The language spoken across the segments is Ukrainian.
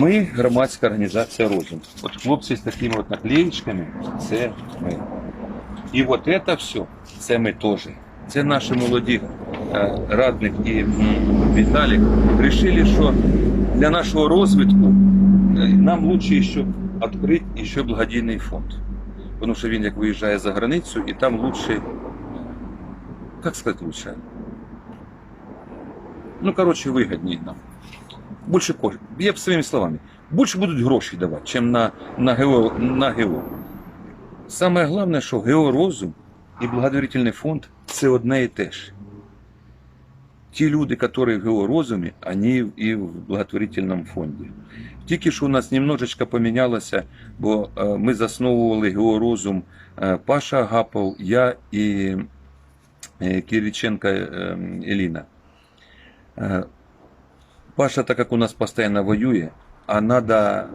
Ми громадська організація Розум. От хлопці з такими от наклеїчками, це ми. І от це все, це ми теж. Це наші молоді е, радник і Віталік вирішили, що для нашого розвитку е, нам лучше ще відкрити ще благодійний фонд. Тому що він як виїжджає за границю, і там лучше, як сказати лучше? Ну, коротше, вигідніше нам. Більше коштів. Я б своїми словами. Більше будуть гроші давати, ніж на, на, ГО, на ГО. Саме головне, що георозум і благотворительний фонд це одне і те ж. Ті люди, які в георозумі, вони і в благотворительному фонді. Тільки що у нас немножечко помінялося, бо е, ми засновували георозум е, Паша Агапов, я і е, Кириченко Еліна. Паша, так как у нас постоянно воює, а надо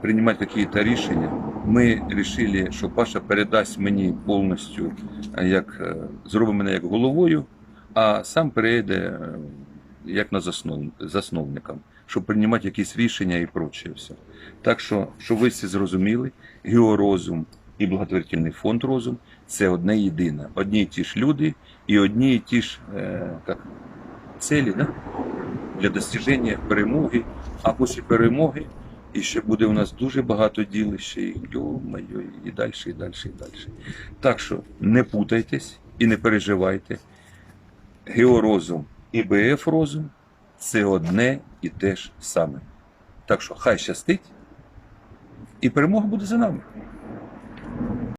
принимать какие-то рішення, ми решили, що Паша передасть мені повністю, е, як е, зробить мене як головою, а сам перейде е, як на заснов, засновникам, щоб приймати якісь рішення і проче все. Так що, щоб ви всі зрозуміли, георозум і благотворительний фонд розум це одне єдине. Одні і ті ж люди і одні і ті ж е, як, да? Для достиження перемоги, а після перемоги і ще буде у нас дуже багато діл ще і йо-моє, і далі, і далі, і далі. Так що не путайтесь і не переживайте. Георозум і БФ розум це одне і те ж саме. Так що хай щастить, і перемога буде за нами.